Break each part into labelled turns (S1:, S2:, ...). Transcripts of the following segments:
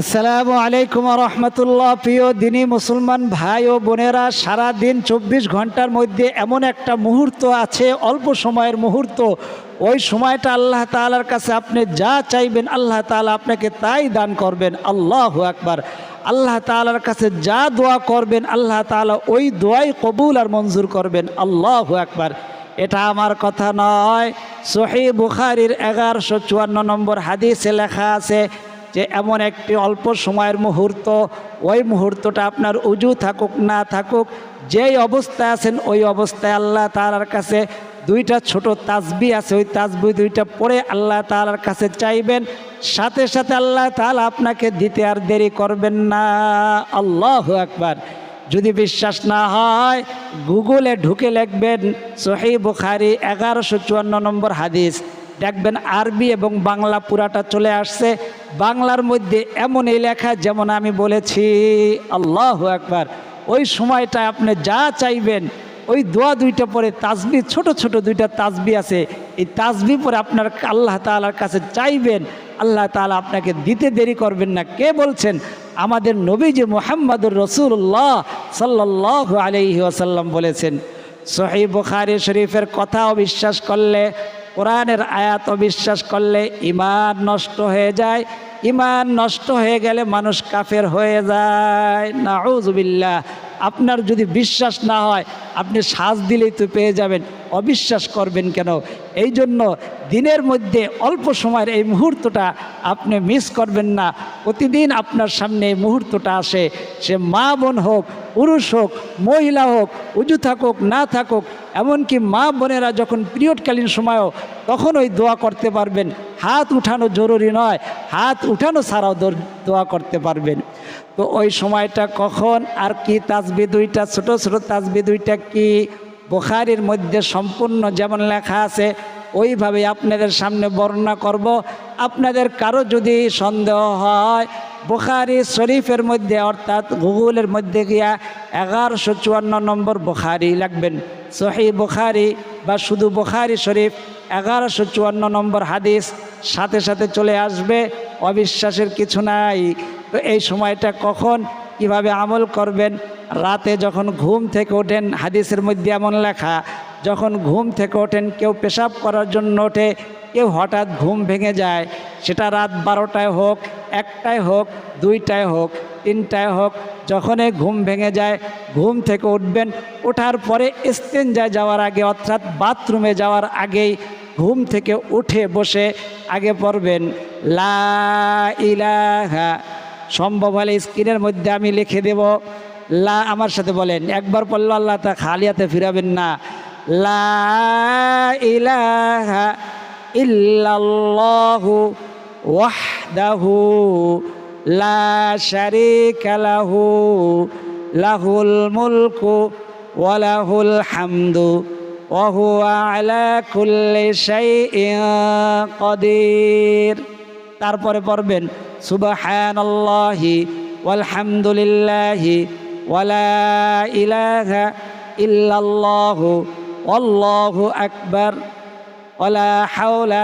S1: আসসালামু আলাইকুম রহমতুল্লাহ। প্রিয় দিনী মুসলমান ভাই ও বোনেরা সারা দিন চব্বিশ ঘণ্টার মধ্যে এমন একটা মুহূর্ত আছে, অল্প সময়ের মুহূর্ত। ওই সময়টা আল্লাহ তালার কাছে আপনি যা চাইবেন, আল্লাহ তাআলা আপনাকে তাই দান করবেন। আল্লাহ আকবার। আল্লাহ তাআলার কাছে যা দোয়া করবেন, আল্লাহ তাআলা ওই দোয়াই কবুল আর মঞ্জুর করবেন। আল্লাহ আকবার। এটা আমার কথা নয়। সহি বুখারির এগারোশো চুয়ান্ন নম্বর হাদিসে লেখা আছে যে এমন একটি অল্প সময়ের মুহূর্ত, ওই মুহূর্তটা আপনার উজু থাকুক, না থাকুক, যেই অবস্থায় আছেন, ওই অবস্থায় আল্লাহ তালার কাছে দুইটা ছোট তাজবি আছে, ওই তাজবি দুইটা পড়ে আল্লাহ তালার কাছে চাইবেন। সাথে সাথে আল্লাহ তালা আপনাকে দিতে আর দেরি করবেন না। আল্লাহ একবার যদি বিশ্বাস না হয়, গুগলে ঢুকে লিখবেন সহি বুখারি এগারোশো চুয়ান্ন নম্বর হাদিস। দেখবেন আরবি এবং বাংলা পুরাটা চলে আসছে। বাংলার মধ্যে এমন এই লেখা যেমন আমি বলেছি, আল্লাহ একবার ওই সময়টা আপনি যা চাইবেন, ওই দোয়া দুইটা পরে তাজবি, ছোট ছোট দুইটা তাজবি আছে। এই তাসবি পরে আপনার আল্লাহ তালার কাছে চাইবেন, আল্লাহ তালা আপনাকে দিতে দেরি করবেন না। কে বলছেন? আমাদের নবী যে মোহাম্মদুর রসুল্লাহ সাল্লাহ আলহি আসাল্লাম বলেছেন সহি বুখারি শরীফের কথা অবিশ্বাস করলে কোরআনের আয়াত অবিশ্বাস করলে ইমান নষ্ট হয়ে যায়। ইমান নষ্ট হয়ে গেলে মানুষ কাফের হয়ে যায়। নাউজুবিল্লাহ। আপনার যদি বিশ্বাস না হয়, আপনি শ্বাস দিলেই তো পেয়ে যাবেন। অবিশ্বাস করবেন কেন? এই জন্য দিনের মধ্যে অল্প সময়ের এই মুহূর্তটা আপনি মিস করবেন না। প্রতিদিন আপনার সামনে এই মুহূর্তটা আসে। সে মা বোন হোক, পুরুষ হোক, মহিলা হোক উজু থাকুক, না থাকুক, এমনকি মা বোনেরা যখন পিরিয়ডকালীন সময়ও তখন ওই দোয়া করতে পারবেন। হাত উঠানো জরুরি নয়। হাত উঠানো ছাড়াও দোয়া করতে পারবেন। তো ওই সময়টা কখন আর কি তাসবি দুইটা, ছোট ছোট তাসবি দুইটা কি বোখারির মধ্যে সম্পূর্ণ যেমন লেখা আছে, ওইভাবে আপনাদের সামনে বর্ণনা করব। আপনাদের কারও যদি সন্দেহ হয়, বোখারি শরীফের মধ্যে অর্থাৎ গুগলের মধ্যে গিয়া এগারোশো চুয়ান্ন নম্বর বোখারি লাগবেন। সহি বুখারি বা শুধু বোখারি শরীফ এগারোশো চুয়ান্ন নম্বর হাদিস সাথে সাথে চলে আসবে। অবিশ্বাসের কিছু নাই। তো এই সময়টা কখন? কীভাবে আমল করবেন? রাতে যখন ঘুম থেকে ওঠেন, হাদিসের মধ্যে এমন লেখা, যখন ঘুম থেকে ওঠেন, কেউ পেশাব করার জন্য ওঠে কেউ হঠাৎ ঘুম ভেঙে যায়, সেটা রাত বারোটায় হোক, একটায় হোক, দুইটায় হোক, তিনটায় হোক, যখনই ঘুম ভেঙে যায়, ঘুম থেকে উঠবেন, ওঠার পরে যায় যাওয়ার আগে, অর্থাৎ বাথরুমে যাওয়ার আগেই ঘুম থেকে উঠে বসে আগে পড়বেন, লা সম্ভব হলে স্ক্রিনের মধ্যে আমি লিখে দেব, লা আমার সাথে বলেন, একবার পড়ল আল্লাহ তা খালিয়াতে ফিরাবেন না, লা ইলাহা ইল্লাল্লাহু ওয়াহদাহু লা শারীকা লাহু, লাহুল মুলকু ওয়া লাহুল হামদু ওয়া হুয়া আলা কুল্লি শাইইন কাদির। তারপরে পড়বেন, সুবহানাল্লাহি ওয়ালহামদুলিল্লাহি ওয়ালা ইলাহা ইল্লাল্লাহু আল্লাহু আকবার। ওয়ালা হাওলা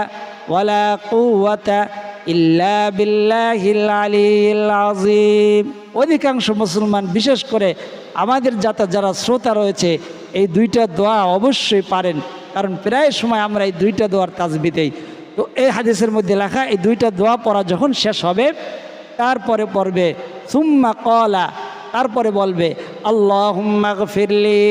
S1: ওয়ালা কুওয়াতা ইল্লা বিল্লাহিল আলিয়্যিল আযীম। অধিকাংশ মুসলমান, বিশেষ করে আমাদের যাতা যারা শ্রোতা রয়েছে, এই দুইটা দোয়া অবশ্যই পারেন। কারণ প্রায় সময় আমরা এই দুইটা দোয়ার তাজবিতেই তো এই হাদিসের মধ্যে লেখা, এই দুইটা দোয়া পড়া যখন শেষ হবে, তারপরে পড়বে, সুম্মা কলা তারপরে বলবে আল্লাহ ফিরলি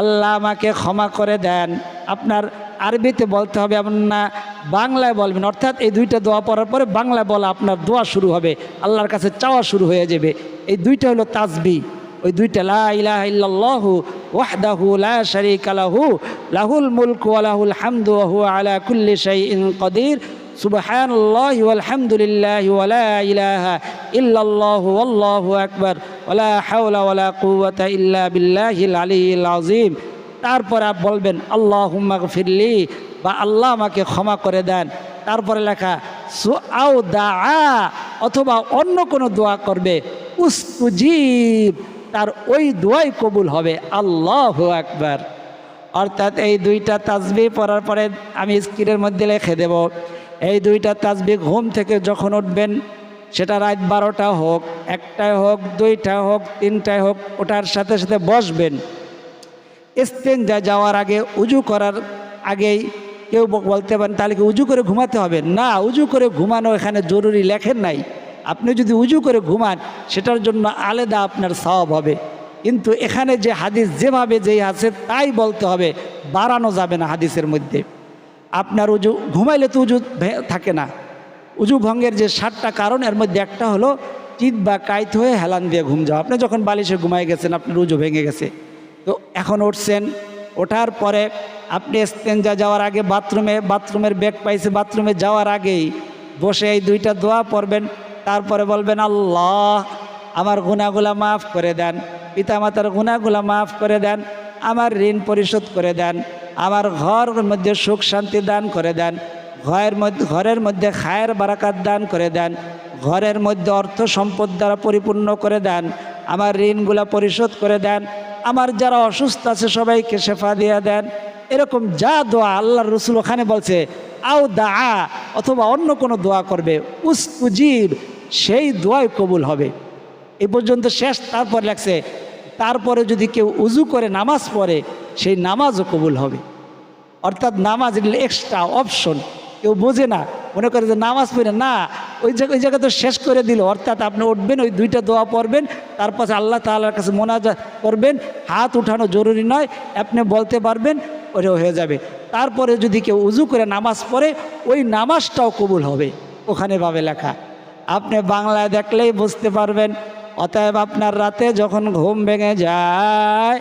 S1: আল্লাহ আমাকে ক্ষমা করে দেন। আপনার আরবিতে বলতে হবে, এমন না বাংলায় বলবেন। অর্থাৎ এই দুইটা দোয়া পড়ার পরে বাংলায় বলা আপনার দোয়া শুরু হবে। আল্লাহর কাছে চাওয়া শুরু হয়ে যাবে। এই দুইটা হলো তাজবি ওই দুইটা, লা ইলাহা ইল্লাল্লাহু ওয়াহদাহু লা শারীকা লাহু, লাহুল মুলকু ওয়া লাহুল হামদু ওয়া হুয়া আলা কুল্লি শাইইন কাদির। সুবহানাল্লাহি ওয়ালহামদুলিল্লাহি ওয়া লা ইলাহা ইল্লাল্লাহু ওয়াল্লাহু আকবার। ওয়া লা হাওলা ওয়া লা কুওয়াতা ইল্লা বিল্লাহিল আলিয়্যিল আযীম। তারপর বলবেন, আল্লাহুম্মা ফিরলি বা আল্লাহ আমাকে ক্ষমা করে দেন। তারপরে লেখা সু আও দা আ অথবা অন্য কোনো দোয়া করবে, উস্তুজীব তার ওই দোয়াই কবুল হবে, আল্লাহ একবার অর্থাৎ এই দুইটা তাজবি পড়ার পরে আমি স্ক্রিনের মধ্যে লেখে দেব। এই দুইটা তাজবি ঘুম থেকে যখন উঠবেন, সেটা রাত বারোটা হোক একটায় হোক দুইটা হোক তিনটায় হোক, ওটার সাথে সাথে বসবেন। ইস্তেঞ্জা যাওয়ার আগে, উজু করার আগেই কেউ বলতে পারেন, তাহলে কি উজু করে ঘুমাতে হবে? না, উজু করে ঘুমানো এখানে জরুরি লেখেন নাই। আপনি যদি উজু করে ঘুমান, সেটার জন্য আলাদা আপনার সওয়াব হবে। কিন্তু এখানে যে হাদিস যেভাবে যেই আছে, তাই বলতে হবে, বাড়ানো যাবে না হাদিসের মধ্যে। আপনার উজু, ঘুমাইলে তো উজু থাকে না। উজু ভঙ্গের যে সাতটা কারণ, এর মধ্যে একটা হলো, চিত বা কাইত হয়ে হেলান দিয়ে ঘুম যাওয়া আপনি যখন বালিশে ঘুমাই গেছেন, আপনার উজু ভেঙে গেছে। তো এখন উঠছেন। ওঠার পরে আপনি স্টেঞ্জা যাওয়ার আগে বাথরুমে, বাথরুমের ব্যাগ পাইছে, বাথরুমে যাওয়ার আগেই বসে এই দুইটা দোয়া পড়বেন। তারপরে বলবেন, আল্লাহ, আমার গুণাগুলা মাফ করে দেন। পিতামাতার গুণাগুলা মাফ করে দেন। আমার ঋণ পরিশোধ করে দেন। আমার ঘর মধ্যে সুখ শান্তি দান করে দেন। ঘরের মধ্যে ঘরের মধ্যে খায়ের বারাকাত দান করে দেন। ঘরের মধ্যে অর্থ সম্পদ দ্বারা পরিপূর্ণ করে দেন। আমার ঋণগুলা পরিশোধ করে দেন। আমার যারা অসুস্থ আছে সবাইকে শেফা দিয়ে দেন। এরকম যা দোয়া আল্লাহ রসুল ওখানে বলছে, আও দা অথবা অন্য কোনো দোয়া করবে। উস্কুজিব, সেই দোয়াই কবুল হবে। এ পর্যন্ত শেষ, তারপর লাগছে তারপরে যদি কেউ উজু করে নামাজ পড়ে, সেই নামাজও কবুল হবে। অর্থাৎ নামাজ এক্সট্রা অপশন কেউ বোঝে না। মনে করে যে নামাজ পড়ে, না, ওই জায়গা ওই জায়গা তো শেষ করে দিল। অর্থাৎ আপনি উঠবেন, ওই দুইটা দোয়া পড়বেন তারপর আল্লাহ তাআলার কাছে মোনাজা করবেন। হাত উঠানো জরুরি নয়, আপনি বলতে পারবেন ওটা হয়ে যাবে। তারপরে যদি কেউ উজু করে নামাজ পড়ে, ওই নামাজটাও কবুল হবে। ওখানে ভাবে লেখা, আপনি বাংলায় দেখলেই বুঝতে পারবেন, অতএব আপনার রাতে যখন ঘুম ভেঙে যায়,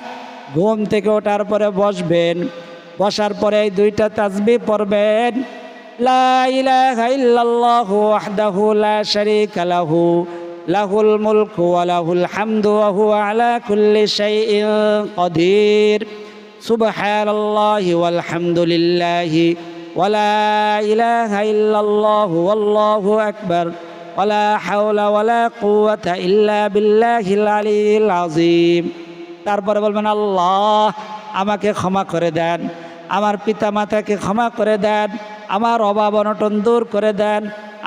S1: ঘুম থেকে ওঠার পরে বসবেন। বসার পরে এই দুইটা তাজবি পড়বেন। লা ইলাহা ইল্লাল্লাহু ওয়াহদাহু লা শারীকা লাহু, লাহুল মুলকু ওয়া লাহুল হামদু ওয়া হুয়া আলা কুল্লি শাইইন কাদির সুবহানাল্লাহি ওয়াল হামদুলিল্লাহি ওয়া লা ইলাহা ইল্লাল্লাহু ওয়াল্লাহু আকবার। ওয়ালা হাওলা ওয়ালা কুওয়াতা ইল্লা বিল্লাহিল আলিয়্যিল আযীম। তারপরে বলবেন, আল্লাহ আমাকে ক্ষমা করে দেন, আমার পিতা মাতাকে ক্ষমা করে দেন আমার অভাব অনটন দূর করে দেন,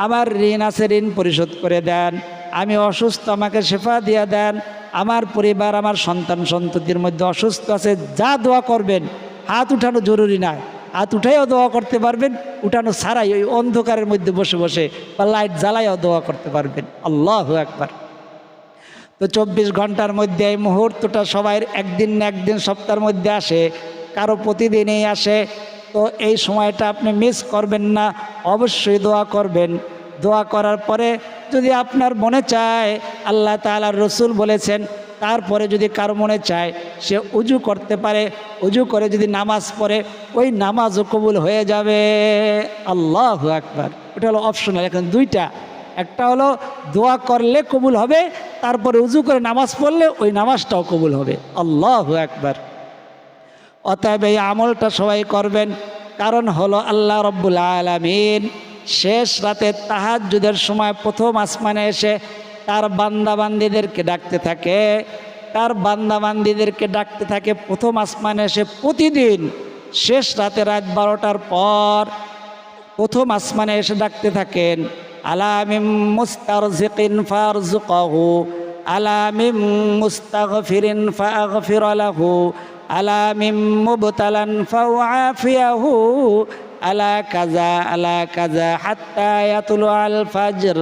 S1: আমার ঋণ আছে, ঋণ পরিশোধ করে দেন। আমি অসুস্থ, আমাকে শেফা দিয়ে দেন। আমার পরিবার, আমার সন্তান, সন্ততির মধ্যে অসুস্থ আছে, যা দোয়া করবেন, হাত উঠানো জরুরি নয় হাত উঠাইও দোয়া করতে পারবেন, উঠানো ছাড়াই ওই অন্ধকারের মধ্যে বসে বসে বা লাইট জ্বালাইও দোয়া করতে পারবেন। আল্লাহ একবার তো চব্বিশ ঘণ্টার মধ্যে এই মুহূর্তটা সবাই একদিন না একদিন সপ্তাহের মধ্যে আসে, কারও প্রতিদিনই আসে তো এই সময়টা আপনি মিস করবেন না, অবশ্যই দোয়া করবেন। দোয়া করার পরে যদি আপনার মনে চায়, আল্লাহ তালার রসুল বলেছেন, তারপরে যদি কারও মনে চায়, সে উজু করতে পারে। উজু করে যদি নামাজ পড়ে, ওই নামাজও কবুল হয়ে যাবে। আল্লাহ একবার এটা হলো অপশনাল এখন দুইটা। একটা হলো দোয়া করলে কবুল হবে, তারপরে উজু করে নামাজ পড়লে ওই নামাজটাও কবুল হবে। আল্লাহ একবার অতএব এই আমলটা সবাই করবেন। কারণ হলো আল্লাহ রব্বুল আলমিন শেষ রাতে তাহাজ্জুদের সময় প্রথম আসমানে এসে তার বান্দাবান্দিদেরকে ডাকতে থাকে। তার বান্দাবান্দিদেরকে ডাকতে থাকে, প্রথম আসমানে এসে প্রতিদিন শেষ রাতে রাত বারোটার পর প্রথম আসমানে এসে ডাকতে থাকেন আলামিম মুস্তারজিকিন ফারজুকাহু আলামিম মুস্তাগফিরিন ফাগফির লাহু আলামিম মুবতালান ফাউআফিয়াহু আলা কাজা আলা কাজা হাত্তা আল ফাজর।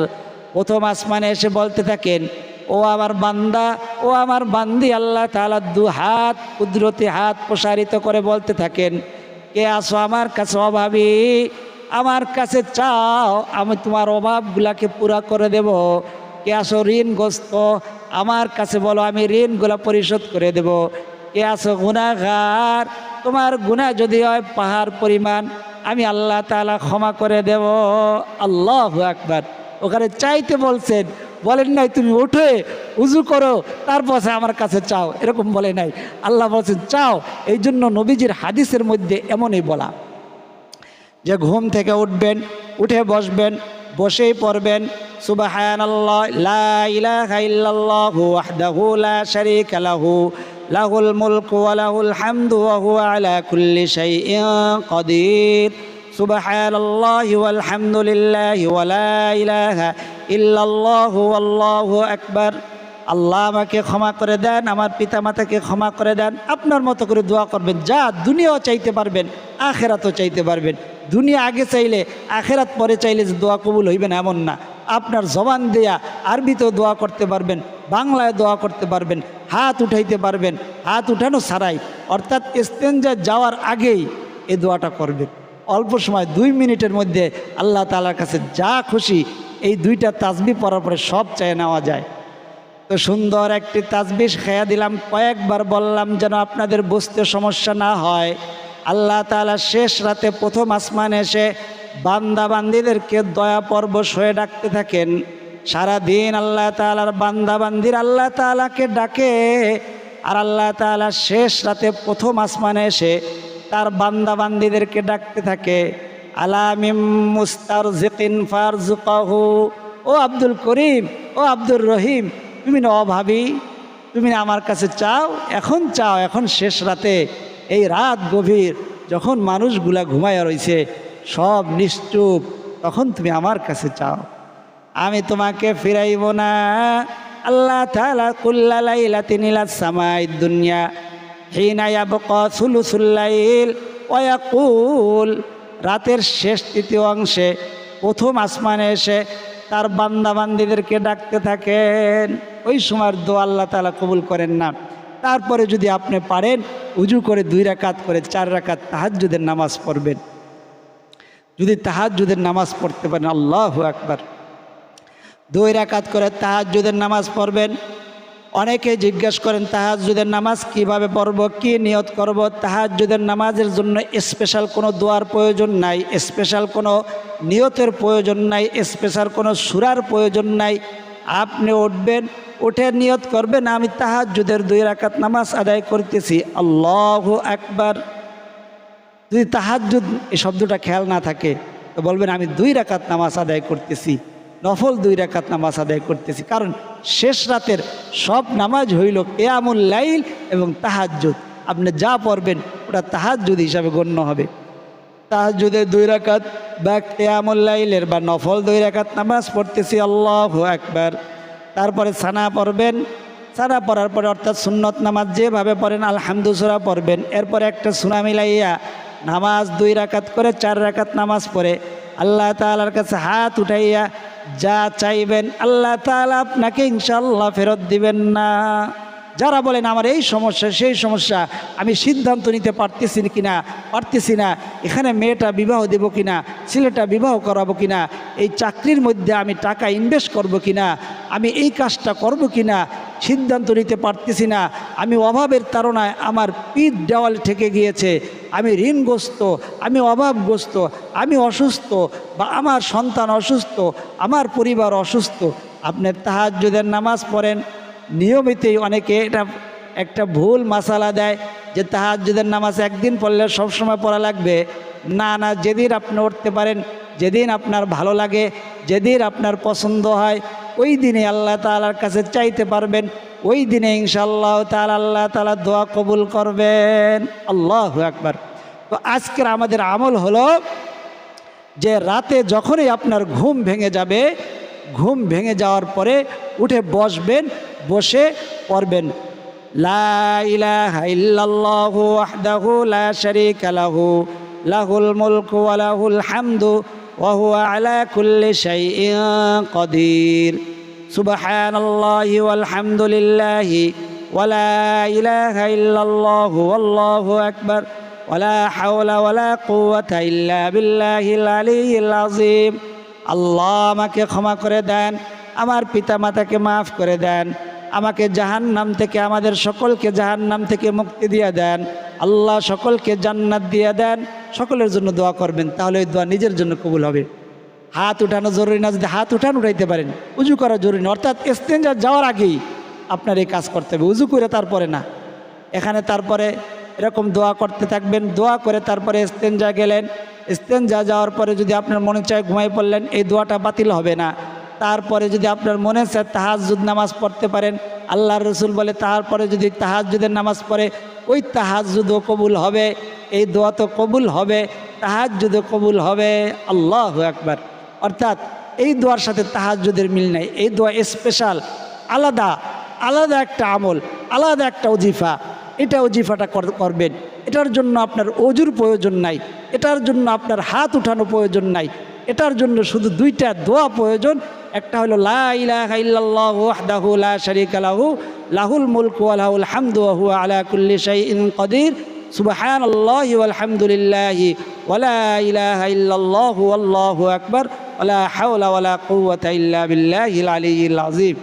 S1: প্রথম আসমানে এসে বলতে থাকেন, ও আমার বান্দা, ও আমার বান্দি, আল্লাহ তাআলা দু হাত, কুদরতি হাত প্রসারিত করে বলতে থাকেন, কে আসো আমার কাছে অভাবী? আমার কাছে চাও, আমি তোমার অভাবগুলাকে পুরা করে দেব। কে আসো ঋণগ্রস্ত? আমার কাছে বলো, আমি ঋণগুলা পরিশোধ করে দেব। কে আসো গুণাগার তোমার গুণা যদি হয় পাহাড় পরিমাণ, আমি আল্লাহ তালা ক্ষমা করে দেব। আল্লাহ আকবার। ওখানে চাইতে বলছেন, বলেন নাই তুমি উঠে উজু করো, তারপর আমার কাছে চাও। এরকম বলে নাই। আল্লাহ বলছেন, চাও। এই জন্য নবীজির হাদিসের মধ্যে এমনই বলা। যে ঘুম থেকে উঠবেন, উঠে বসবেন, বসেই পড়বেন সুবাহান লাহুল মুলক ওয়া লাহুল হামদু ওয়া হুয়া আলা কুল্লি শাইইন কদির। সুবহানাল্লাহি ওয়ালা ইলাহা ইল্লাল্লাহু আল্লাহু আকবার। আল্লাহ আমাকে ক্ষমা করে দেন, আমার পিতামাতাকে ক্ষমা করে দেন। আপনার মতো করে দোয়া করবেন, যা দুনিয়াও চাইতে পারবেন, আখেরাতও চাইতে পারবেন। দুনিয়া আগে চাইলে, আখেরাত পরে চাইলে যে দোয়া কবুল হইবে না, এমন না। আপনার জবান দেয়া আরবিতেও দোয়া করতে পারবেন, বাংলায় দোয়া করতে পারবেন, হাত উঠাইতে পারবেন, হাত উঠানো ছাড়াই। অর্থাৎ স্তেঞ্জা যাওয়ার আগেই এ দোয়াটা করবেন। অল্প সময়, দুই মিনিটের মধ্যে আল্লাহ তালার কাছে যা খুশি, এই দুইটা তাজবি পরার পরে সব চায় নেওয়া যায়। তো সুন্দর একটি তাজবিশ খেয়া দিলাম, কয়েকবার বললাম যেন আপনাদের বুঝতে সমস্যা না হয়। আল্লাহ তালা শেষ রাতে প্রথম আসমান এসে বান্দা বান্দিদেরকে দয়া পরবশ হয়ে ডাকতে থাকেন। সারা দিন আল্লাহ তালার বান্দা বান্দির আল্লাহ তালাকে ডাকে আর আল্লাহ তাআলা শেষ রাতে প্রথম আসমানে এসে তার বান্দা বান্দিদেরকে ডাকতে থাকে। আলামিম মুস্তার জিকিন ফারজুকাহু ও আব্দুল করিম, ও আব্দুর রহিম, তুমি না অভাবী? তুমি না আমার কাছে চাও? এখন চাও, এখন শেষ রাতে। এই রাত গভীর, যখন মানুষগুলা ঘুমায়া রইছে সব নিশ্চুপ। তখন তুমি আমার কাছে চাও। আমি তোমাকে ফিরাইব না। আল্লাহ তালা সামাই দুনিয়া রাতের শেষ তৃতীয় অংশে প্রথম আসমানে এসে তার বান্দাবান্দিদেরকে ডাকতে থাকেন। ওই সময়ের দো আল্লাহ তালা কবুল করেন না। তারপরে যদি আপনি পারেন, উজু করে দুই রাকাত করে চার রাকাত তাহাজ্জুদের নামাজ পড়বেন। যদি তাহাজ্জুদের নামাজ পড়তে পারেন, আল্লাহ একবার দুই রাকাত করে তাহাজ্জুদের নামাজ পড়বেন। অনেকে জিজ্ঞেস করেন, তাহাজ্জুদের নামাজ কীভাবে পড়ব, কি নিয়ত করব? তাহাজ্জুদের নামাজের জন্য স্পেশাল কোনো দোয়ার প্রয়োজন নাই স্পেশাল কোনো নিয়তের প্রয়োজন নাই স্পেশাল কোনো সুরার প্রয়োজন নাই। আপনি উঠবেন, উঠে নিয়ত করবেন, আমি তাহাজ্জুদের দুই রাকাত নামাজ আদায় করতেছি। আল্লাহ একবার যদি তাহাজ্জুদ এই শব্দটা খেয়াল না থাকে, তো বলবেন, আমি দুই রাকাত নামাজ আদায় করতেছি, নফল দুই রাকাত নামাজ আদায় করতেছি। কারণ শেষ রাতের সব নামাজ হইল কেয়ামুল লাইল এবং তাহাজ্জুদ। আপনি যা পড়বেন, ওটা তাহাজ্জুদ হিসাবে গণ্য হবে। তাহাজ্জুদের দুই রাকাত বা কেয়ামুল লাইলের বা নফল দুই রাকাত নামাজ পড়তেছি, আল্লাহ একবার তারপরে সানা পড়বেন। সানা পড়ার পরে অর্থাৎ সুন্নত নামাজ যেভাবে পড়েন আলহামদুসুরা পড়বেন। এরপরে একটা সুনা মিলাইয়া নামাজ দুই রাকাত করে, চার রাকাত নামাজ পড়ে। আল্লাহ তালার কাছে হাত উঠাইয়া, যা চাইবেন আল্লাহ তালা আপনাকে ইনশাল্লাহ ফেরত দিবেন না। যারা বলেন, আমার এই সমস্যা, সেই সমস্যা, আমি সিদ্ধান্ত নিতে পারতেছি কিনা, পারতেছি না। এখানে মেয়েটা বিবাহ দেব কিনা, ছেলেটা বিবাহ করাবো কিনা, এই চাকরির মধ্যে আমি টাকা ইনভেস্ট করব কিনা, আমি এই কাজটা করব কিনা, সিদ্ধান্ত নিতে পারতেছি না। আমি অভাবের তারণায় আমার পিঠ দেওয়াল ঠেকে গিয়েছে। আমি ঋণগ্রস্ত, আমি অভাবগ্রস্ত, আমি অসুস্থ বা আমার সন্তান অসুস্থ, আমার পরিবার অসুস্থ। আপনি তাহাজ্জুদের নামাজ পড়েন। নিয়মিতই অনেকে এটা একটা ভুল মাসালা দেয় যে তাহাজ্জুদের নামাজ একদিন পড়লে সবসময় পড়া লাগবে। না না, যেদিন আপনি উঠতে পারেন, যেদিন আপনার ভালো লাগে, যেদিন আপনার পছন্দ হয়, ওই দিনে আল্লাহ তালার কাছে চাইতে পারবেন, ওই দিনে ইনশাল্লাহ তাল আল্লাহ তালা দোয়া কবুল করবেন। আল্লাহ একবার তো আজকের আমাদের আমল হলো যে রাতে যখনই আপনার ঘুম ভেঙে যাবে, ঘুম ভেঙে যাওয়ার পরে উঠে বসবেন বসে পড়বেন। লা ইলাহা ইল্লাল্লাহু ওয়াহদাহু লা শারীকা লাহু, লাহুল মুলকু ওয়া লাহুল হামদু, ওয়া আলা কুল্লি শাইইন কাদির। সুবহানাল্লাহি ওয়াল হামদুলিল্লাহি ওয়া লা ইলাহা ইল্লাল্লাহু ওয়াল্লাহু আকবার ওয়ালা হাওলা ওয়ালা কুওয়াতা ইল্লা বিল্লাহিল আলিয়্যিল আযীম। আল্লাহ আমাকে ক্ষমা করে দেন, আমার পিতামাতাকে মাফ করে দেন আমাকে জাহান নাম থেকে, আমাদের সকলকে জাহান নাম থেকে মুক্তি দিয়ে দেন। আল্লাহ সকলকে জান্নাত দিয়ে দেন। সকলের জন্য দোয়া করবেন, তাহলে ওই দোয়া নিজের জন্য কবুল হবে। হাত উঠানো জরুরি না, যদি হাত উঠান উঠাইতে পারেন। উজু করা জরুরি না। অর্থাৎ এস্তেঞ্জা যাওয়ার আগেই আপনার এই কাজ করতে হবে। উজু করে তারপরে না। এখানে তারপরে এরকম দোয়া করতে থাকবেন, দোয়া করে তারপরে ইস্তেঞ্জা গেলেন। ইস্তেঞ্জা যাওয়ার পরে যদি আপনার মনে চায় ঘুমাই পড়লেন, এই দোয়াটা বাতিল হবে না। তারপরে যদি আপনার মনে চায় তাহাজুদ নামাজ পড়তে পারেন আল্লাহ রসুল বলে তারপরে যদি তাহাজুদের নামাজ পড়ে, ওই তাহাজুদও কবুল হবে, এই দোয়া তো কবুল হবে তাহাজুদও কবুল হবে। আল্লাহ একবার অর্থাৎ এই দোয়ার সাথে তাহাজুদের মিল নাই। এই দোয়া স্পেশাল আলাদা আলাদা একটা আমল, আলাদা একটা অজিফা এটা অজিফাটা কর- করবেন। এটার জন্য আপনার অজুর প্রয়োজন নাই। এটার জন্য আপনার হাত উঠানো প্রয়োজন নাই। এটার জন্য শুধু দুইটা দোয়া প্রয়োজন। একটা হলো, লা ইলাহা ইল্লাল্লাহু ওয়াহদাহু লা লাহু, লাহুল মুলকু ওয়া লাহুল হামদু ওয়া হুয়া আলা কুল্লি শাইইন কাদির সুবহানাল্লাহি ওয়াল হামদুলিল্লাহি, ওয়া লা ইলাহা ইল্লাল্লাহু আল্লাহু আকবার, ওয়া লা হাওলা ওয়া লা কুওয়াতা ইল্লা বিল্লাহিল আলিয়্যিল আযীম।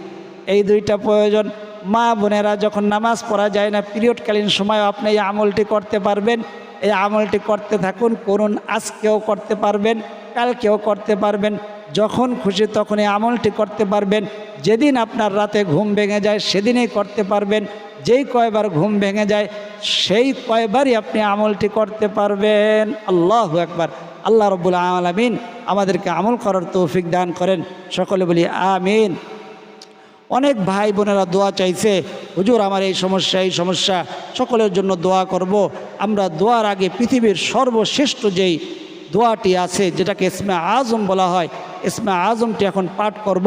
S1: এই দুইটা প্রয়োজন। মা বোনেরা যখন নামাজ পড়া যায় না, পিরিয়ডকালীন সময় আপনি এই আমলটি করতে পারবেন। এই আমলটি করতে থাকুন, করুন, আজকেও করতে পারবেন, কালকেও করতে পারবেন, যখন খুশি তখন এই আমলটি করতে পারবেন, যেদিন আপনার রাতে ঘুম ভেঙে যায় সেদিনেই করতে পারবেন, যেই কয়বার ঘুম ভেঙে যায় সেই কয়বারই আপনি আমলটি করতে পারবেন। আল্লাহ একবার আল্লাহ রব্বুল আলমিন আমাদেরকে আমল করার তৌফিক দান করেন। সকলে বলি আমিন। অনেক ভাই বোনেরা দোয়া চাইছে, হুজুর, আমার এই সমস্যা এই সমস্যা, সকলের জন্য দোয়া করব। আমরা দোয়ার আগে পৃথিবীর সর্বশ্রেষ্ঠ যেই দোয়াটি আছে, যেটাকে ইসমে আজম বলা হয়, ইসমে আজমটি এখন পাঠ করব।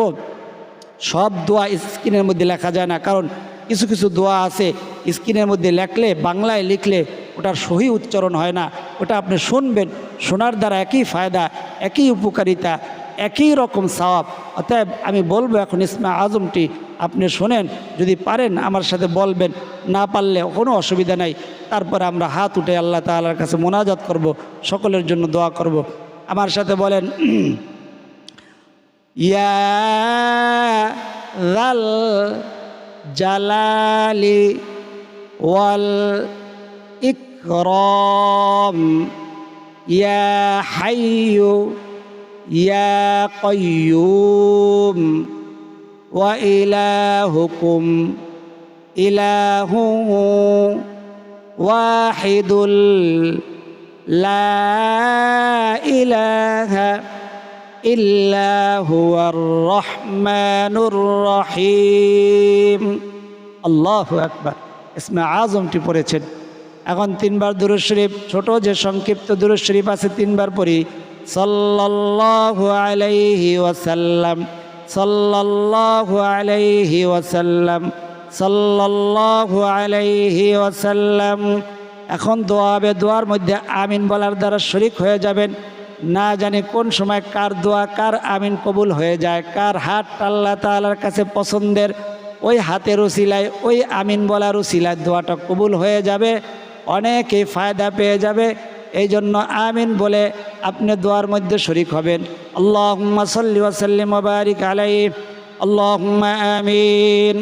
S1: সব দোয়া স্ক্রিনের মধ্যে লেখা যায় না, কারণ কিছু কিছু দোয়া আছে, স্ক্রিনের মধ্যে লেখলে, বাংলায় লিখলে ওটার সহি উচ্চারণ হয় না ওটা আপনি শুনবেন, শোনার দ্বারা একই ফায়দা, একই উপকারিতা একই রকম সওয়াব অতএব আমি বলব এখন ইসমা আজমটি আপনি শোনেন, যদি পারেন আমার সাথে বলবেন, না পারলে কোনো অসুবিধা নাই। তারপরে আমরা হাত উঠে আল্লাহ তাআলার কাছে মোনাজাত করব, সকলের জন্য দোয়া করব। আমার সাথে বলেন ইয়া রাল জালালি ওয়াল ইকরম, ইয়া হাইয়ু ইয়া কয়্যুম ওয়া ইলাহুকুম ইলাহু ওয়াহিদুল লা ইলাহা إلا هو الرحمن الرحيم আল্লাহ আকবার ইসমে আজমটি পড়েছেন এখন তিনবার দুরুদ শরীফ ছোট যে সংক্ষিপ্ত দুরুদ শরীফ আছে তিনবার পড়ি সাল্লাল্লাহু আলাইহি ওয়াসাল্লাম, সাল্লাল্লাহু আলাইহি ওয়াসাল্লাম, সাল্লাল্লাহু আলাইহি ওয়াসাল্লাম। এখন দোয়া হবে, দোয়ার মধ্যে আমিন বলার দ্বারা শরিক হয়ে যাবেন। না জানি কোন সময় কার দোয়া কার আমিন কবুল হয়ে যায়, কার হাত আল্লাহ তালার কাছে পছন্দের, ওই হাতের উসিলায়, ওই আমিন বলার উসিলায় দোয়াটা কবুল হয়ে যাবে, অনেকেই ফায়দা পেয়ে যাবে। এই জন্য আমিন বলে আপনি দোয়ার মধ্যে শরিক হবেন আল্লাহ সাল্লি ওয়াসাল্লিম বারিক আলাই আল্লাহ আমিন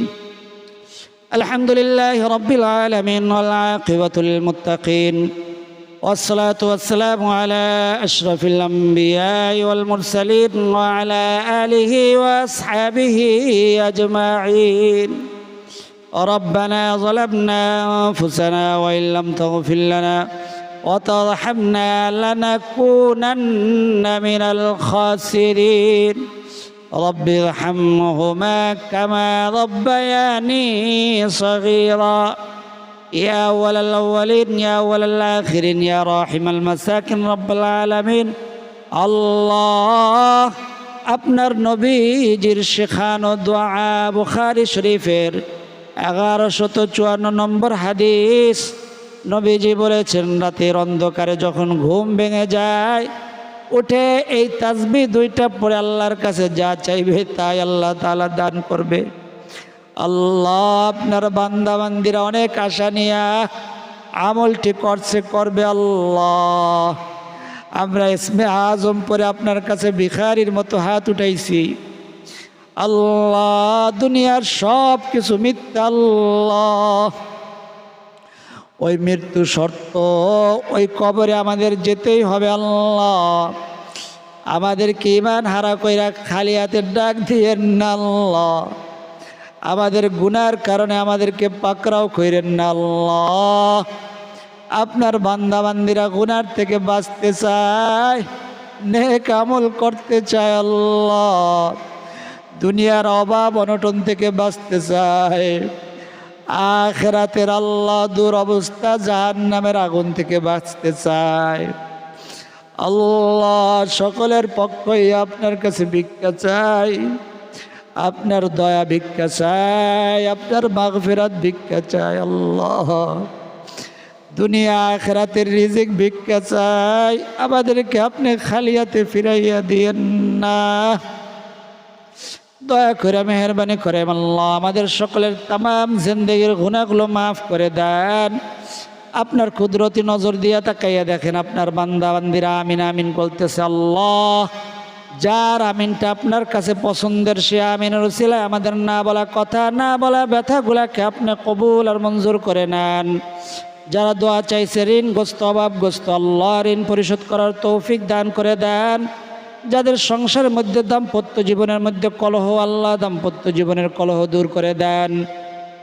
S1: الحمد لله رب العالمين والعاقبة للمتقين والصلاة والسلام على أشرف الأنبياء والمرسلين وعلى آله وأصحابه أجمعين ربنا ظلمنا أنفسنا وإن لم تغفر لنا وترحمنا لنكونن من الخاسرين رب ارحمهما كما ربياني صغيرا يا أول الأولين يا أول الآخرين يا راحم المساكن رب العالمين আল্লাহ আপনার নবীজির শেখানো দোয়া বুখারি শরীফের এগারোশত চুয়ান্ন নম্বর হাদিস নবীজি বলেছেন, রাতের অন্ধকারে যখন ঘুম ভেঙে যায়, উঠে এই তাজবি দুইটা পরে আল্লাহর কাছে যা চাইবে তাই আল্লাহ তাআলা দান করবে। আল্লাহ আপনার বান্দাবান্দিরা অনেক আশা নিয়া আমলটি করছে, করবে আল্লাহ। আমরা ইসমে আজম পরে আপনার কাছে ভিখারির মতো হাত উঠাইছি। আল্লাহ দুনিয়ার সব কিছু মিথ্যা আল্লাহ। ওই মৃত্যু শর্ত, ওই কবরে আমাদের যেতেই হবে আল্লাহ। আমাদেরকে ইমান হারা কইরা খালি হাতের ডাক দিয়ে না আল্লাহ। আমাদের গুনার কারণে আমাদেরকে পাকড়াও কইরেন না আল্লাহ। আপনার বান্দাবান্দিরা গুনার থেকে বাঁচতে চায়, নেক আমল করতে চায় আল্লাহ। দুনিয়ার অভাব অনটন থেকে বাঁচতে চায়। আখেরাতের আল্লাহ দূর অবস্থা জাহান নামের আগুন থেকে বাঁচতে চায়। আল্লাহ সকলের পক্ষই আপনার কাছে ভিক্ষা চাই আপনার দয়া ভিক্ষা চাই আপনার মাগফিরাত ভিক্ষা চাই আল্লাহ দুনিয়া আখরাতের রিজিক ভিক্ষা চাই আমাদেরকে আপনি খালিয়াতে ফিরাইয়া দিয়েন না। দয়া করে, মেহরবানি করে, আল্লাহ আমাদের সকলের তাম জিন্দগির গুণাগুলো মাফ করে দেন। আপনার কুদরতি নজর দিয়া তাকাইয়া দেখেন, আপনার বান্দা বান্দিরা আমিন আমিন বলতেছে, আল্লাহ, যার আমিনটা আপনার কাছে পছন্দের, সে আমিনের উসিলায় আমাদের না বলা কথা, না বলা ব্যথাগুলাকে আপনি কবুল আর মঞ্জুর করে নেন। যারা দোয়া চাইছে, ঋণগ্রস্ত, অভাবগ্রস্ত, আল্লাহ ঋণ পরিশোধ করার তৌফিক দান করে দেন। যাদের সংসারের মধ্যে দাম্পত্য জীবনের মধ্যে কলহ, আল্লাহ দাম্পত্য জীবনের কলহ দূর করে দেন।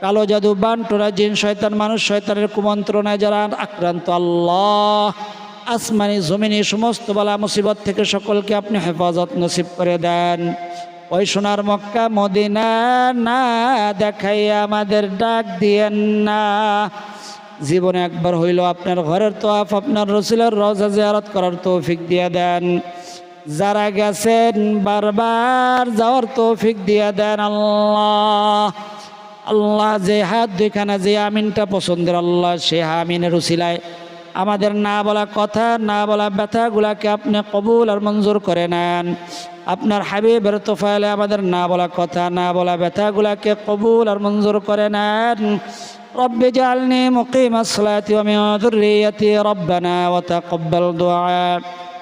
S1: কালো জাদু, বান্টরা, জিন, শয়তান, মানুষ, শয়তানের কুমন্ত্রণায় যারা আক্রান্ত, আল্লাহ আসমানি, জমিনি, সমস্ত বালা মুসিবত থেকে সকলকে আপনি হেফাজত নসিব করে দেন। ওই সোনার মক্কা, মদিনা না দেখাইয়া আমাদের ডাক দিয়েন না। জীবনে একবার হইল আপনার ঘরের তোয়াফ, আপনার রসুলের রজা জিয়ারত করার তৌফিক দিয়ে দেন। যারা গেছেন বারবার যাওয়ার তৌফিক দিয়ে দেন আল্লাহ আল্লাহ যে হাত দুইখানা যে আমিনটা পছন্দের আল্লাহ সে আমিনের উসিলায় আমাদের না বলা কথা না বলা ব্যথাগুলাকে আপনি কবুল আর মঞ্জুর করে নেন আপনার হাবিবের তোফাইলে আমাদের না বলা কথা না বলা ব্যথাগুলাকে কবুল আর মঞ্জুর করে নেন رب اجعلني مقيم الصلاة ومن ذريتي ربنا وتقبل دعاء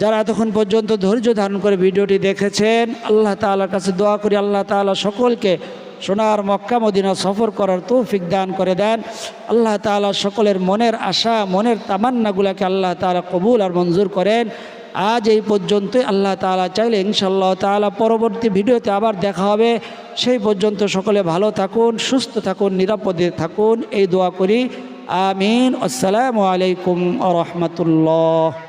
S1: যারা এতক্ষণ পর্যন্ত ধৈর্য ধারণ করে ভিডিওটি দেখেছেন, আল্লাহ তালার কাছে দোয়া করি, আল্লাহ তাআলা সকলকে সোনার মক্কা, মদিনা সফর করার তৌফিক দান করে দেন। আল্লাহ তাআলা সকলের মনের আশা, মনের তামান্নাগুলাকে আল্লাহ তাআলা কবুল আর মঞ্জুর করেন। আজ এই পর্যন্তই, আল্লাহ তাআলা চাইলে ইনশাল্লাহ তাআলা পরবর্তী ভিডিওতে আবার দেখা হবে। সেই পর্যন্ত সকলে ভালো থাকুন, সুস্থ থাকুন, নিরাপদে থাকুন, এই দোয়া করি। আমিন। আসসালামু আলাইকুম আ রহমতুল্লাহ।